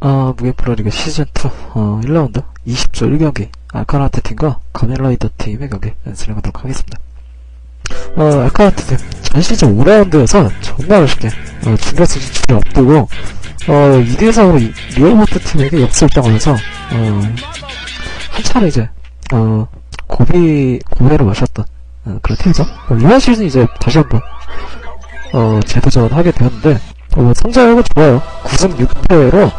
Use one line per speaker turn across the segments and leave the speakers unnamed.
아, 무게 프로리그 시즌2, 어, 1라운드 20조 1경기, 알카나트 팀과 가면라이더 팀의 경기 진행하도록 하겠습니다. 어, 알카나트 팀, 전 시즌 5라운드에서 정말 아쉽게, 어, 중결승 진출을 앞두고, 어, 2대4으로 리얼모트 팀에게 역습당하면서, 어, 한 차례 이제, 어, 고비, 고배를 마셨던, 어, 그런 팀이죠. 어, 이번 시즌 이제 다시 한 번, 어, 재도전하게 되었는데, 어, 성적은 좋아요. 9승 6패로,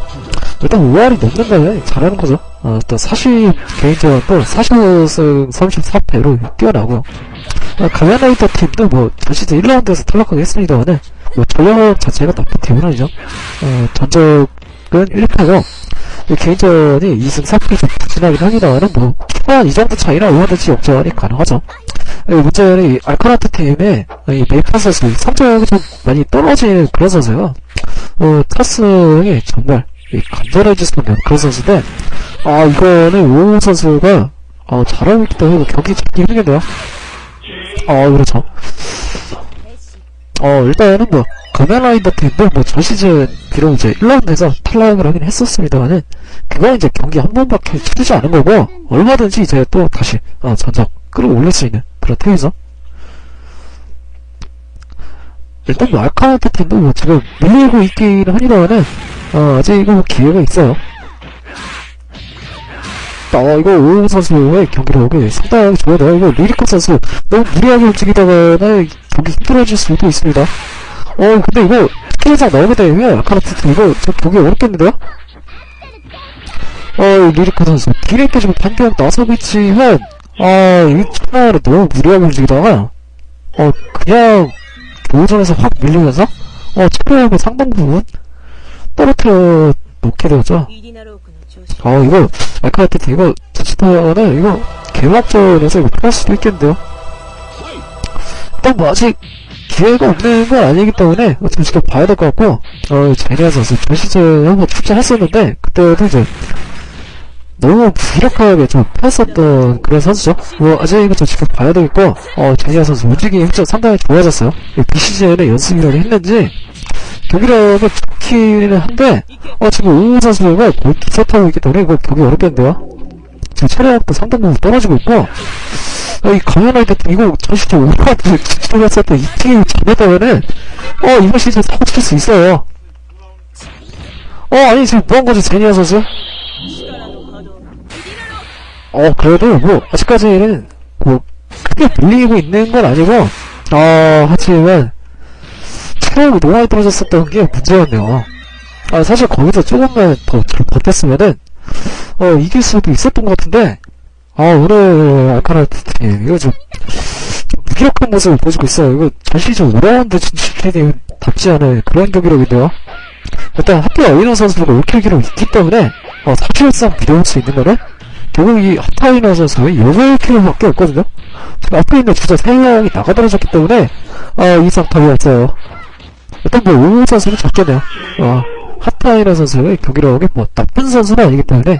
일단 5할이 넘는 거는 잘하는 거죠. 어, 또 40, 개인적으로 또 40승 34패로 뛰어나고요. 어, 가면라이더 팀도 뭐, 전 시즌 1라운드에서 탈락하게 했습니다만은, 뭐, 전력 자체가 나쁜 팀은 아니죠. 어, 전적은 1패고, 개인전이 2승 4패 좀 부진하긴 합니다만은, 뭐, 초반 이 정도 차이나 얼마든지 역전이 가능하죠. 예, 문제는 이 알카라트 팀의 이 메이파 선수 성적이 좀 많이 떨어진 그런 선수예요. 어, 타승이 정말 이 간절해질 수 있는 그런 선수인데, 아, 이거는 오우 선수가 어, 잘하고 있기 때문에 경기 잡기 힘들겠네요. 어, 그렇죠. 어, 일단은 뭐, 가면라이더 팀도 뭐, 전 시즌, 비록 이제 1라운드에서 탈락을 하긴 했었습니다만은, 그건 이제 경기 한 번밖에 치르지 않은 거고, 얼마든지 이제 또 다시, 어, 전적 끌어올릴 수 있는 그런 팀이죠. 일단 뭐, 알카나트 팀도 뭐, 지금 밀리고 있기는 합니다만은, 어, 아직 이거 뭐 기회가 있어요. 어, 이거 오우 선수의 경기력이 상당히 좋아요. 이거 리리코 선수 너무 무리하게 움직이다가는 경기 힘들어질 수도 있습니다. 어, 근데 이거 스킬상 나오게 되면 아카나트 팀 이거 저 보기 어렵겠는데요? 어, 리리코 선수 있게 지금 반격 나서고 있지만 아, 이 초반에 너무 무리하게 움직이다가 어, 그냥 교전에서 확 밀리면서 어, 체력의 상당 부분 떨어뜨려 놓게 되죠. 아 이거 아까한테 이거 자칫하면은 이거 개막전에서 이거 패할 수도 있겠는데요. 일단 뭐 아직 기회가 없는 건 아니기 때문에 어떻게 지켜봐야 될 것 같고 어 제니아 선수 전시전 한번 출전했었는데 그때도 이제 너무 부력하게 좀 폈었던 그런 선수죠. 뭐, 아직 이거 좀 지켜봐야 되겠고, 어, 제니아 선수 움직임이 좀 상당히 좋아졌어요. BCGN의 연습이라고 했는지, 독일어도 좋기는 한데 어 지금 우우 선수가 골기 세타고 있기 때문에 이거 보기 어렵겠는데요? 지금 체력도 상당히 떨어지고 있고 어, 이 강연할 때 이거 전 시즌 오버하트 출연했을 때이 팀이 잘했다면은 어 이번 시즌 사고 칠 수 있어요. 어 아니 지금 뭐한 거죠 제니아 선수? 어 그래도 뭐 아직까지는 뭐 크게 밀리고 있는 건 아니고 어 하지만 체력이 너무 많이 떨어졌었던 게 문제였네요. 아, 사실 거기서 조금만 더잘 버텼으면은, 어, 이길 수도 있었던 것 같은데, 아, 오늘 알카라트 팀, 이거 좀, 좀 무기력한 모습을 보여주고 있어요. 이거 전 시즌 5라운드 진출팀 답지 않은 그런 경기력인데요. 일단 하필 어이너 선수가 5킬 기록 있기 때문에, 어, 사실상 미뤄올 수 있는 거는, 결국 이 하타이너 선수의 8킬밖에 없거든요. 지금 앞에 있는 주자 3명이 나가떨어졌기 때문에, 어, 이상 답이 없어요. 일단 뭐, 오우 선수는 적겠네요. 어, 하타이너 선수의 경기력이 뭐, 나쁜 선수는 아니기 때문에,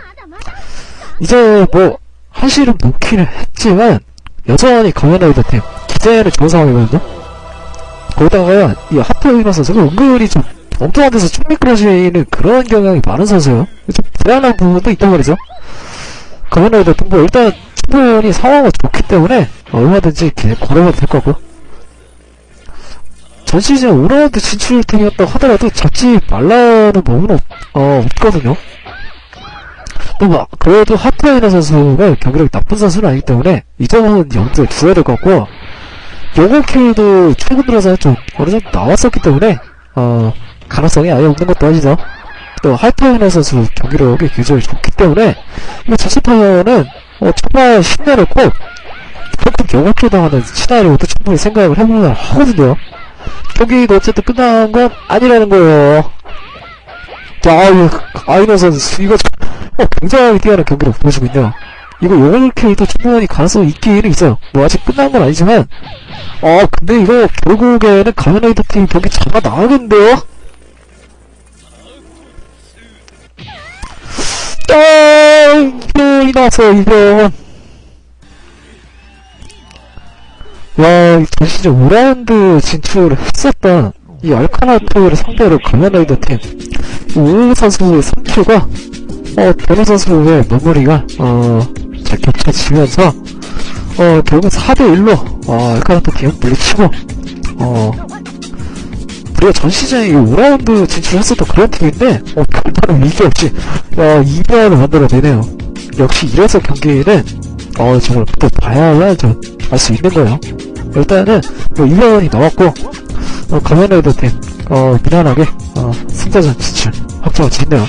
이제 뭐, 한시름 놓기는 했지만, 여전히 가면라이더 팀, 기대는 좋은 상황이거든요. 거기다가, 이 하타이너 선수가 은근히 좀, 엉뚱한 데서 총 미끄러지는 그런 경향이 많은 선수예요. 좀 불안한 부분도 있단 말이죠. 가면라이더 팀, 뭐, 일단, 충분히 상황은 좋기 때문에, 어, 얼마든지 그냥 걸어봐도 될것 같고. 전 시즌 5라운드 진출팀이었다 하더라도 잡지 말라는 법은 없, 어, 없거든요. 또 막, 그래도 하트라이너 선수가 경기력이 나쁜 선수는 아니기 때문에, 이 점은 염두에 두어야 될 것 같고, 요거 킬도 최근 들어서 좀 어느 정도 나왔었기 때문에, 어, 가능성이 아예 없는 것도 아니죠. 또, 하이파이너 선수 경기력이 굉장히 좋기 때문에, 이거 자칫하면은, 어, 초반 신내놓고, 조금 요거킬 당하는 시나리오도 충분히 생각을 해보면 하거든요. 경기가 어쨌든 끝난 건 아니라는 거예요. 자, 이 아이너 선수, 이거, 어, 굉장히 뛰어난 경기를 보여주고 있네요. 이거 요걸킬도 충분히 가능성이 있기는 있어요. 뭐, 아직 끝난 건 아니지만, 어, 근데 이거, 결국에는 가면라이더 팀 경기 잡아 나가겠는데요? 짠! 이변이 나왔어요, 이변. 와, 전 시즌 5라운드 진출을 했었던 이 알카나토를 상대로 가면라이더 팀, 우우 선수의 3킬과, 어, 데노 선수의 마무리가, 어, 잘 겹쳐지면서, 어, 결국 4대1로, 어, 알카나 토 팀을 물리치고, 어, 우리가 전 시즌에 이 5라운드 진출했었던 그런 팀인데, 어, 별다른 위기 없이, 어, 2대를 만들어내네요. 역시 이래서 경기는, 어, 정말 또 봐야죠. 알수 있는 거예요. 일단은, 뭐, 2라운이 나왔고, 어, 가면라이더 팀, 어, 무난하게, 어, 승자전 진출, 확정을 짓네요.